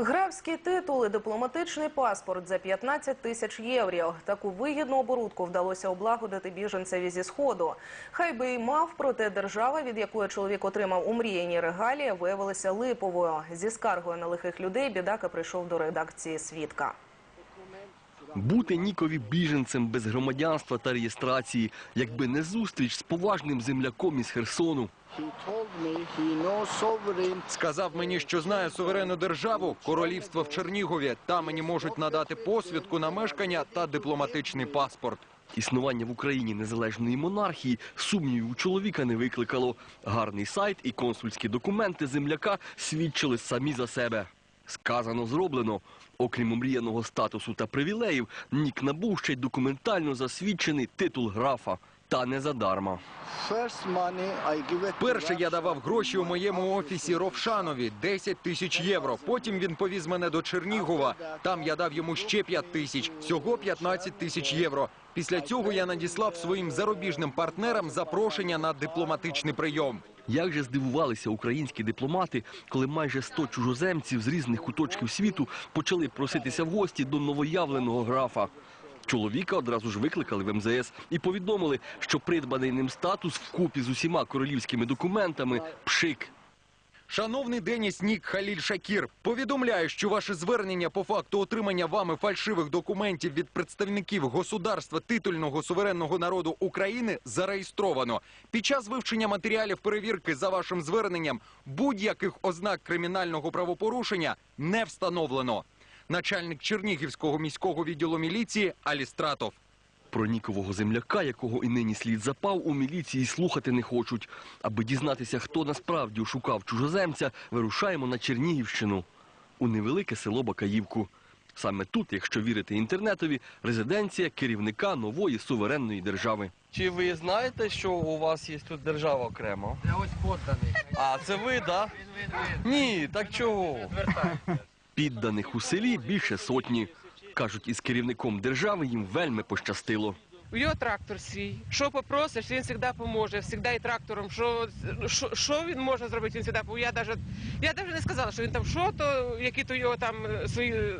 Графські титули, дипломатичний паспорт за 15 тисяч євро. Таку вигідну оборудку вдалося облагодити біженцеві зі сходу. Хай би й мав, проте держава, від якої чоловік отримав умріяні регалії, виявилася липовою. Зі скаргою на лихих людей бідака прийшов до редакції свідка. Бути Нікові біженцем без громадянства та реєстрації, якби не зустріч з поважним земляком із Херсону. Сказав мені, що знає суверенну державу, королівство в Чернігові. Там мені можуть надати посвідку на мешкання та дипломатичний паспорт. Існування в Україні незалежної монархії сумнівів у чоловіка не викликало. Гарний сайт і консульські документи земляка свідчили самі за себе. Сказано, зроблено. Окрім омріяного статусу та привілеїв, Нік набув ще й документально засвідчений титул графа. Та не задарма. Перше я давав гроші у моєму офісі Ровшанові 10 тисяч євро. Потім він повіз мене до Чернігова. Там я дав йому ще 5 тисяч, всього 15 тисяч євро. Після цього я надіслав своїм зарубіжним партнерам запрошення на дипломатичний прийом. Як же здивувалися українські дипломати, коли майже 100 чужоземців з різних куточків світу почали проситися в гості до новоявленого графа. Чоловіка одразу ж викликали в МЗС і повідомили, що придбаний ним статус вкупі з усіма королівськими документами пшик. Шановний Деніс Нік Халіль Шакір, повідомляю, що ваше звернення по факту отримання вами фальшивих документів від представників государства титульного суверенного народу України зареєстровано. Під час вивчення матеріалів перевірки за вашим зверненням будь-яких ознак кримінального правопорушення не встановлено. Начальник Чернігівського міського відділу міліції Алістратов. Про Нікового земляка, якого і нині слід запав, у міліції слухати не хочуть. Аби дізнатися, хто насправді шукав чужоземця, вирушаємо на Чернігівщину, у невелике село Бакаївку. Саме тут, якщо вірити інтернетові, резиденція керівника нової суверенної держави. Чи ви знаєте, що у вас є тут держава окремо? Я ось подданий. А це ви, так? Ні, так чого? Підданих у селі більше сотні. Кажуть, із керівником держави їм вельми пощастило. У його трактор свій. Що попросиш, він завжди поможе. Завжди і трактором. Що, що, що він може зробити, він завжди поможе. Я навіть, я навіть не сказала, що він там що, то які то його там е, свої. е,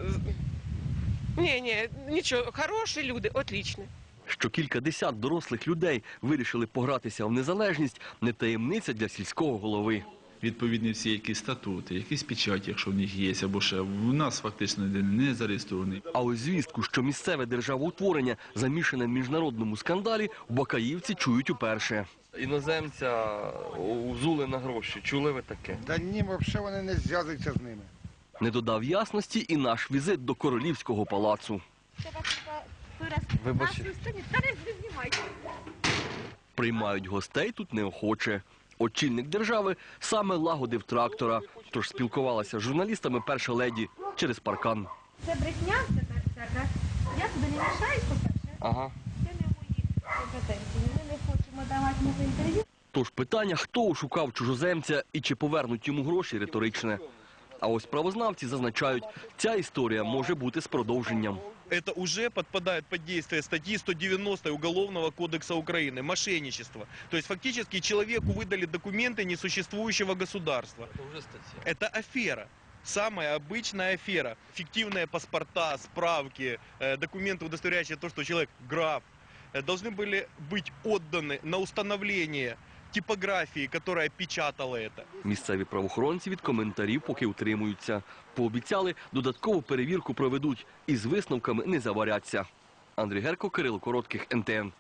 Ні, ні, нічого. Хороші люди, отлічні. Що кілька десят дорослих людей вирішили погратися в незалежність, не таємниця для сільського голови. Відповідні всі якісь статути, якісь печаті, якщо в них є, або ще в нас фактично не зареєстрований. А ось звістку, що місцеве державоутворення замішане в міжнародному скандалі, в Бакаївці чують уперше. Іноземця узули на гроші. Чули ви таке? Та ні, взагалі вони не зв'язуються з ними. Не додав ясності і наш візит до королівського палацу. Вибачте. Приймають гостей тут неохоче. Очільник держави саме лагодив трактора, тож спілкувалася з журналістами перша леді через паркан. Це брехня, це так, так, так. Я тобі не мішаю, по-перше. Ага. Це не мої компетенції. Ми не хочемо давати мову інтерв'ю. Тож питання, хто ошукав чужоземця і чи повернуть йому гроші, риторичне. А ось правознавці зазначають, ця історія може бути з продовженням это уже подпадает под действие статьи 190 Уголовного кодекса Украины – мошенничество. То есть фактически человеку выдали документы несуществующего государства. Это афера. Самая обычная афера. Фиктивные паспорта, справки, э, документы, удостоверяющие то, что человек граф, э, должны были быть отданы на установление типографии, яка печатала це. Місцеві правоохоронці від коментарів поки утримуються. Пообіцяли, додаткову перевірку проведуть і з висновками не заваряться. Андрій Герко, Кирило Коротких, НТН.